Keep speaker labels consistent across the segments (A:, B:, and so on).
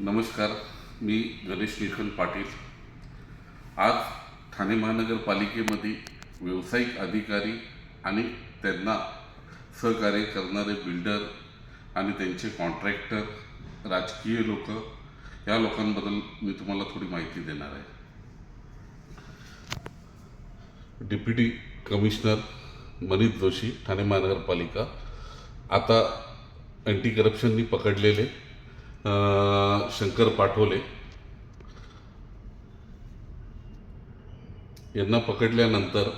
A: नमस्कार मी गणेश निखन पाटील. आज ठाणे महानगरपालिकेमध्ये व्यावसायिक अधिकारी आणि त्यांना सहकार्य करणारे बिल्डर आणि त्यांचे कॉन्ट्रॅक्टर राजकीय लोक या लोकांबद्दल मी तुम्हाला थोडी माहिती देणार आहे. डिप्युटी कमिशनर मनीष जोशी ठाणे महानगरपालिका. आता अँटी करप्शननी पकडलेले. शंकर पाठवले यांना पकडल्यानंतर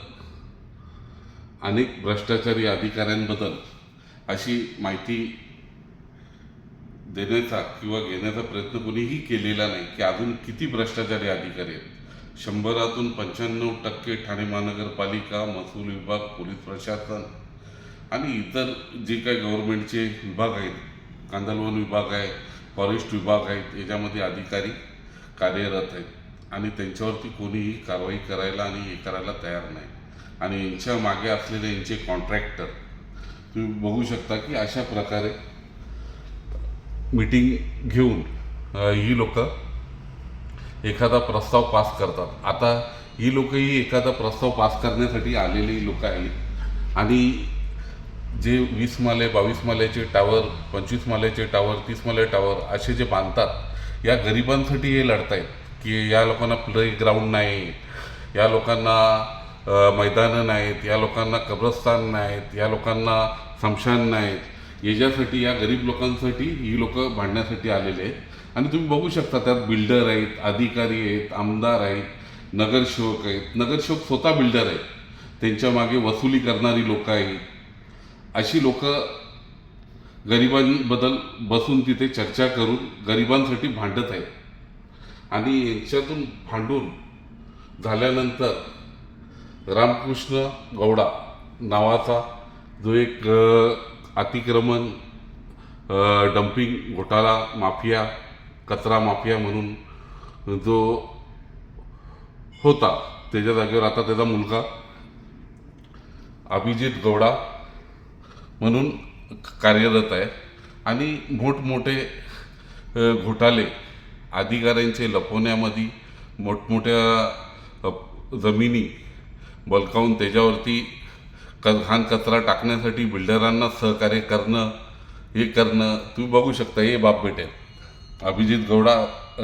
A: अनेक भ्रष्टाचारी अधिकाऱ्यांबद्दल अशी माहिती देण्याचा किंवा घेण्याचा प्रयत्न कोणीही केलेला नाही की अजून किती भ्रष्टाचारी अधिकारी आहेत. शंभरातून पंच्याण्णव टक्के ठाणे महानगरपालिका महसूल विभाग पोलीस प्रशासन आणि इतर जे काही गव्हर्नमेंटचे विभाग आहेत कांदलवन विभाग आहे फॉरेस्ट विभाग आहेत याच्यामध्ये अधिकारी कार्यरत आहेत. आणि त्यांच्यावरती कोणीही कारवाई करायला आणि हे करायला तयार नाही. आणि यांच्या मागे असलेले यांचे कॉन्ट्रॅक्टर तुम्ही बघू शकता की अशा प्रकारे मीटिंग घेऊन ही लोक एखादा प्रस्ताव पास करतात. आता ही लोकही एखादा प्रस्ताव पास करण्यासाठी आलेली लोक आहेत. आणि जे वीस माले बावीस माल्याचे टावर पंचवीस माल्याचे टावर तीस माले टावर असे जे बांधतात या गरिबांसाठी हे लढतायत. की या लोकांना प्ले ग्राउंड नाही या लोकांना मैदानं नाहीत या लोकांना कब्रस्तान नाहीत या लोकांना समशान नाहीत. याच्यासाठी या गरीब लोकांसाठी ही लोक भांडण्यासाठी आलेले आहेत. आणि तुम्ही बघू शकता त्यात बिल्डर आहेत अधिकारी आहेत आमदार आहेत नगरसेवक आहेत. नगरसेवक स्वतः बिल्डर आहेत. त्यांच्या मागे वसुली करणारी लोकं आहेत. अशी लोक गरिबांबद्दल बसून तिथे चर्चा करून गरिबांसाठी भांडत आहेत. आणि यांच्यातून भांडून झाल्यानंतर रामकृष्ण गौडा नावाचा जो एक अतिक्रमण डम्पिंग घोटाळा माफिया कचरा माफिया म्हणून जो होता त्याच्या जागेवर आता त्याचा मुलगा अभिजित गौडा म्हणून कार्यरत आहे. आणि मोठमोठे घोटाले अधिकाऱ्यांचे लपवण्यामध्ये मोठमोठ्या जमिनी बलकावून त्याच्यावरती क घाण कचरा टाकण्यासाठी बिल्डरांना सहकार्य करणं हे करणं तुम्ही बघू शकता हे बाप बेटे अभिजित गौडा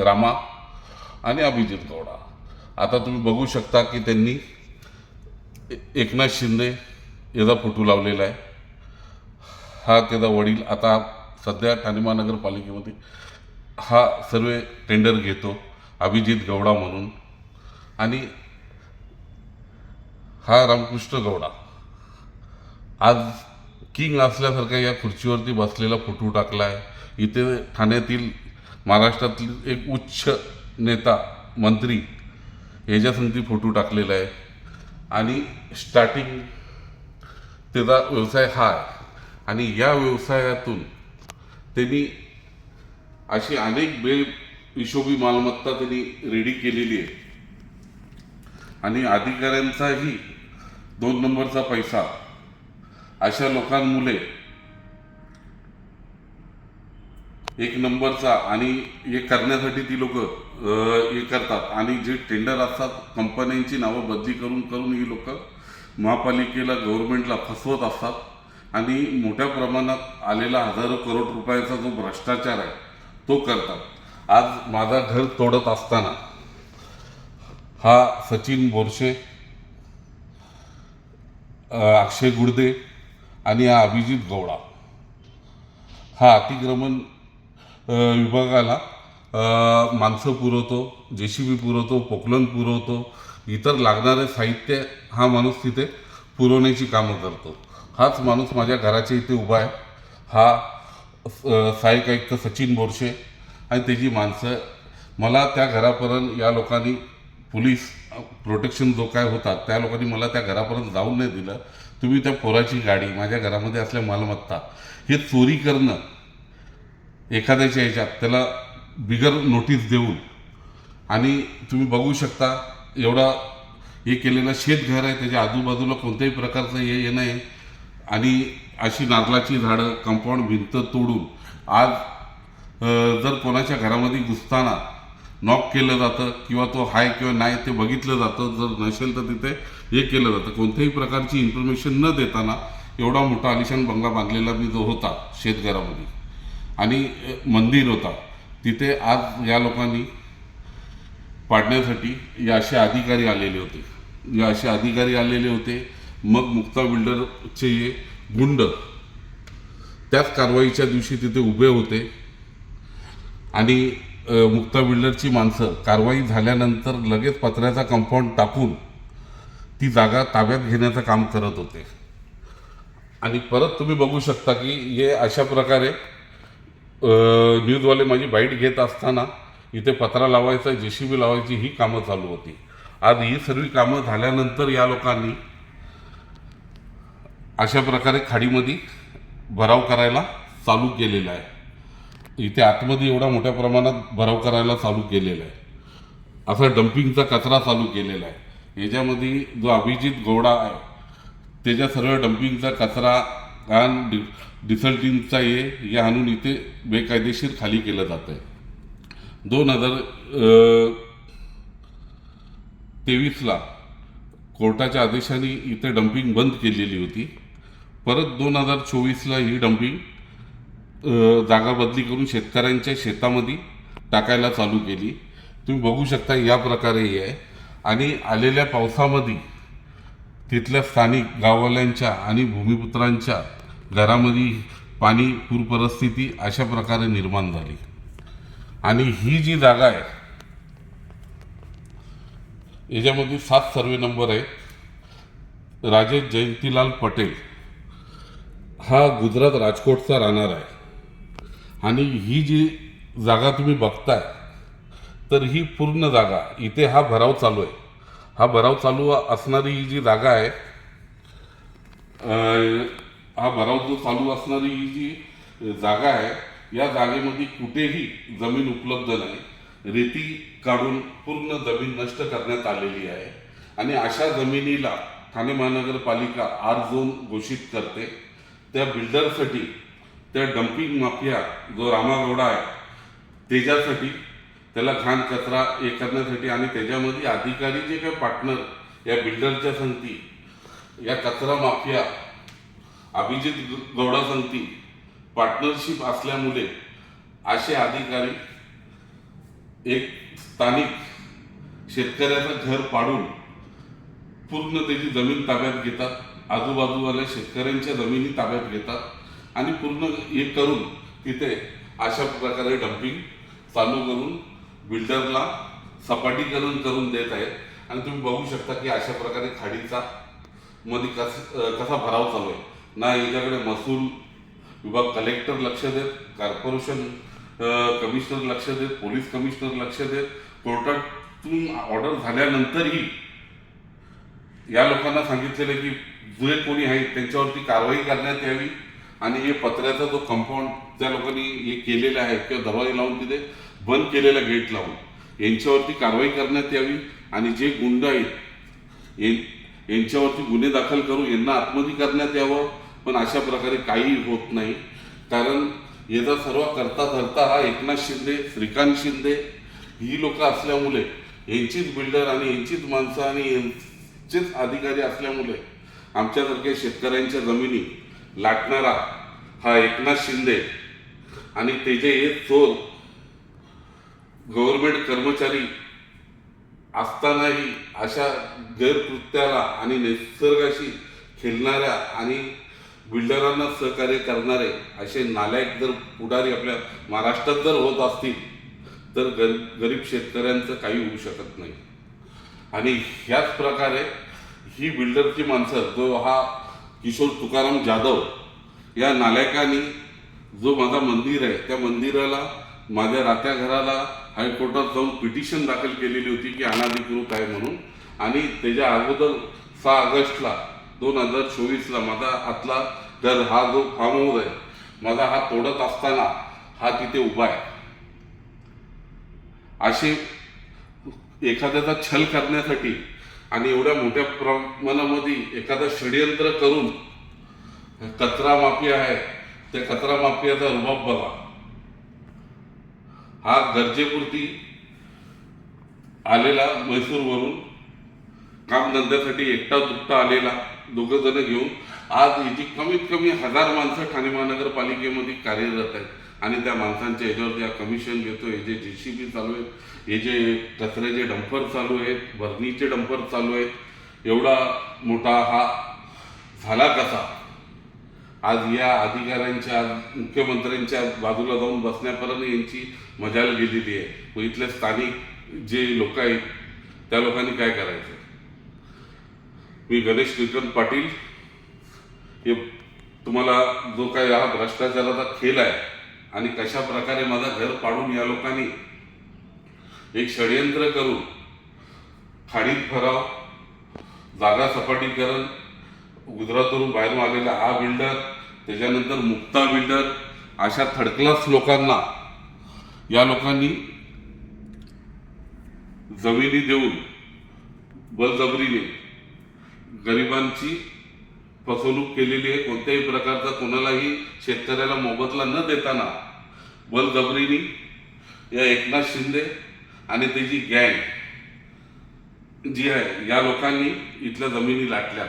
A: रामा आणि अभिजित गौडा. आता तुम्ही बघू शकता की त्यांनी एकनाथ शिंदे याचा फोटो लावलेला आहे. हा त्याचा वडील आता सध्या ठाणे महानगरपालिकेमध्ये हा सर्व टेंडर घेतो अभिजित गौडा म्हणून. आणि हा रामकृष्ण गौडा आज किंग असल्यासारखा या खुर्चीवरती बसलेला फोटो टाकला आहे इथे ठाण्यातील महाराष्ट्रातील एक उच्च नेता मंत्री याच्यासंगती फोटो टाकलेला आहे. आणि स्टार्टिंग त्याचा व्यवसाय हा आहे. आणि या व्यवसायातून त्यांनी अशी अनेक बे हिशोबी मालमत्ता त्यांनी रेडी केलेली आहे. आणि अधिकाऱ्यांचाही दोन नंबरचा पैसा अशा लोकांमुळे एक नंबरचा आणि हे करण्यासाठी ती लोक हे करतात. आणि जे टेंडर असतात कंपन्यांची नावं बदली करून करून ही लोक महापालिकेला गव्हर्नमेंटला फसवत असतात. आणि मोठ्या प्रमाणात आलेला हजारो करोड रुपयाचा जो भ्रष्टाचार आहे तो करतात. आज माझा घर तोडत असताना हा सचिन बोरशे अक्षय गुडदे आणि हा अभिजित गौडा हा अतिक्रमण विभागाला माणसं पुरवतो जे सी बी पुरवतो पोकलन पुरवतो इतर लागणारे साहित्य हा माणूस तिथे पुरवण्याची कामं करतो. हाच माणूस माझ्या घराच्या इथे उभा आहे. हा अ, सहाय्यक आयुक्त सचिन बोरशे आणि त्याची माणसं. मला त्या घरापर्यंत या लोकांनी पोलीस प्रोटेक्शन जो काय होता त्या लोकांनी मला त्या घरापर्यंत जाऊन नाही दिलं. तुम्ही त्या पोराची गाडी माझ्या घरामध्ये असल्या मालमत्ता हे चोरी करणं एखाद्याच्या ह्याच्यात त्याला बिगर नोटीस देऊन. आणि तुम्ही बघू शकता एवढा हे केलेलं शेतघर आहे त्याच्या आजूबाजूला कोणत्याही प्रकारचं हे हे नाही. आणि अशी नारळाची झाडं कंपाऊंड भिंत तोडून आज जर कोणाच्या घरामध्ये घुसताना नॉक केलं जातं किंवा तो हाय किंवा नाही ते बघितलं जातं जर नसेल तर तिथे हे केलं जातं. कोणत्याही प्रकारची इन्फॉर्मेशन न देताना एवढा मोठा आलिशान बंगला बांधलेला मी जो होता शेतघरामध्ये. आणि मंदिर होता. तिथे आज या लोकांनी पाडण्यासाठी या असे अधिकारी आलेले होते. या असे अधिकारी आलेले होते मग मुक्ता बिल्डरचे गुंड त्याच कारवाईच्या दिवशी तिथे उभे होते. आणि मुक्ता बिल्डरची माणसं कारवाई झाल्यानंतर लगेच पत्र्याचा कंपाऊंड टाकून ती जागा ताब्यात घेण्याचं काम करत होते. आणि परत तुम्ही बघू शकता की हे अशा प्रकारे न्यूजवाले माझी बाईट घेत असताना इथे पत्रा लावायचा जे सी बी लावायची ही कामं चालू होती. आज ही सर्व कामं झाल्यानंतर या लोकांनी अशा प्रकारे खाडीमध्ये भराव करायला चालू केलेला आहे. इथे आतमध्ये एवढा मोठ्या प्रमाणात भराव करायला चालू केलेला आहे. असा डम्पिंगचा कचरा चालू केलेला आहे. याच्यामध्ये जो अभिजित गौडा आहे त्याच्या सर्व डम्पिंगचा कचरा आणि डि डिसल्टिंगचा ये हे आणून इथे बेकायदेशीर खाली केलं जातं आहे. दोन हजार तेवीसला कोर्टाच्या आदेशाने इथे डम्पिंग बंद केलेली होती. परत दोन हजार चोवीसला ही डम्पिंग जागा बदली करून शेतकऱ्यांच्या शेतामध्ये टाकायला चालू केली. तुम्ही बघू शकता या प्रकारे हे आहे. आणि आलेल्या पावसामध्ये तिथल्या स्थानिक गाववाल्यांच्या आणि भूमिपुत्रांच्या घरामध्ये पाणी पूर परिस्थिती अशा प्रकारे निर्माण झाली. आणि ही जी जागा आहे याच्यामध्ये सात सर्वे नंबर आहे राजेश जयंतीलाल पटेल हा गुजरात राजकोटचा राहणार आहे. आणि ही जी जागा तुम्ही बघताय तर ही पूर्ण जागा इथे हा भराव चालू आहे. हा भराव चालू असणारी ही जी जागा आहे हा भराव जो चालू असणारी ही जी जागा आहे या जागेमध्ये कुठेही जमीन उपलब्ध नाही. रेती काढून पूर्ण जमीन नष्ट करण्यात आलेली आहे. आणि अशा जमिनीला ठाणे महानगरपालिका आर झोन घोषित करते. त्या बिल्डरसाठी त्या डम्पिंग माफिया जो रामागौडा आहे त्याच्यासाठी त्याला घाण कचरा हे करण्यासाठी आणि त्याच्यामध्ये अधिकारी जे काही पार्टनर या बिल्डरच्या संगती या कचरा माफिया अभिजित गौडा संगती पार्टनरशिप असल्यामुळे असे अधिकारी एक स्थानिक शेतकऱ्याचं घर पाडून पूर्ण त्याची जमीन ताब्यात घेतात. आजूबाजूवाल्या शेतकऱ्यांच्या जमिनी ताब्यात घेतात आणि पूर्ण हे करून तिथे अशा प्रकारे डम्पिंग चालू करून बिल्डरला सपाटीकरण करून देत आहेत. आणि तुम्ही बघू शकता की अशा प्रकारे खाडीचा मध्ये कस कसा भराव चालू आहे. ना याच्याकडे महसूल विभाग कलेक्टर लक्ष देत कॉर्पोरेशन कमिशनर लक्ष देत पोलीस कमिशनर लक्ष देत. कोर्टातून ऑर्डर झाल्यानंतरही या लोकांना सांगितलेलं की जे कोणी आहेत त्यांच्यावरती कारवाई करण्यात यावी आणि हे पत्र्याचा जो कंपाऊंड त्या लोकांनी हे केलेलं आहे किंवा दरवाजे लावून तिथे बंद केलेला गेट लावून यांच्यावरती कारवाई करण्यात यावी आणि जे गुंड आहेत यांच्यावरती गुन्हे दाखल करून यांना आत्महत्या करण्यात यावं पण अशा प्रकारे काही होत नाही. कारण याचा सर्व करता धरता हा एकनाथ शिंदे श्रीकांत शिंदे ही लोक असल्यामुळे यांचीच बिल्डर आणि यांचीच माणसं आणि यांचेच अधिकारी असल्यामुळे आमच्यासारख्या शेतकऱ्यांच्या जमिनी लाटणारा हा एकनाथ शिंदे आणि त्याचे हे चोर गव्हर्नमेंट कर्मचारी असतानाही अशा गैरकृत्याला आणि निसर्गाशी खेळणाऱ्या आणि बिल्डरांना सहकार्य करणारे असे नालायक जर पुढारी आपल्या महाराष्ट्रात जर होत असतील तर गर गरीब शेतकऱ्यांचं काही होऊ शकत नाही. आणि ह्याच प्रकारे ही बिल्डरची माणसं जो हा किशोर तुकाराम जाधव या नालायकानी जो माझा मंदिर आहे त्या मंदिराला माझ्या राहत्या घराला हायकोर्टात जाऊन पिटिशन दाखल केलेली होती की अनाधिकृत आहे म्हणून. आणि त्याच्या अगोदर सहा ऑगस्टला दोन हजार चोवीसला माझा हातला तर हा जो फार्म हाऊस आहे माझा हा तोडत असताना हा तिथे उभा आहे. असे एखाद्याचा छल करण्यासाठी आणि एवढ्या मोठ्या प्रमाणामध्ये एखादं षडयंत्र करून कचरा माफिया आहे त्या कचरा माफियाचा रुबाब बघा. हा गरजेपुरती आलेला म्हैसूरवरून कामधंद्यासाठी एकटा दुकटा आलेला दोघं जण घेऊन आज याची कमीत कमी हजार माणसं ठाणे महानगरपालिकेमध्ये कार्यरत आहेत. आणि त्या माणसांच्या ह्याच्यावर ज्या कमिशन घेतो हे जे जे सी बी चालू आहेत हे जे कचऱ्याचे डंपर चालू आहेत भरणीचे डंपर चालू आहेत एवढा मोठा हा झाला कसा? आज या अधिकाऱ्यांच्या मुख्यमंत्र्यांच्या बाजूला जाऊन बसण्यापर्यंत यांची मजाल गेलेली आहे. व इथले स्थानिक जे लोक आहेत त्या लोकांनी काय करायचं? मी गणेश श्रीकांत पाटील हे तुम्हाला जो काही हा भ्रष्टाचाराचा खेळ आहे आणि कशा प्रकारे माझं घर पाडून या लोकांनी एक षडयंत्र करून खाडीत फराव जागा सपाटीकरण गुजरातवरून बाहेरून आलेला हा बिल्डर त्याच्यानंतर मुक्ता बिल्डर अशा थर्ड क्लास लोकांना या लोकांनी जमिनी देऊन बलजबरीने गरिबांची फसवणूक केलेली आहे. कोणत्याही प्रकारचा कोणालाही शेतकऱ्याला मोबदला न देताना बलजबरीनी या एकनाथ शिंदे आणि त्याची गँग जी आहे या लोकांनी इथल्या जमिनी लाटल्या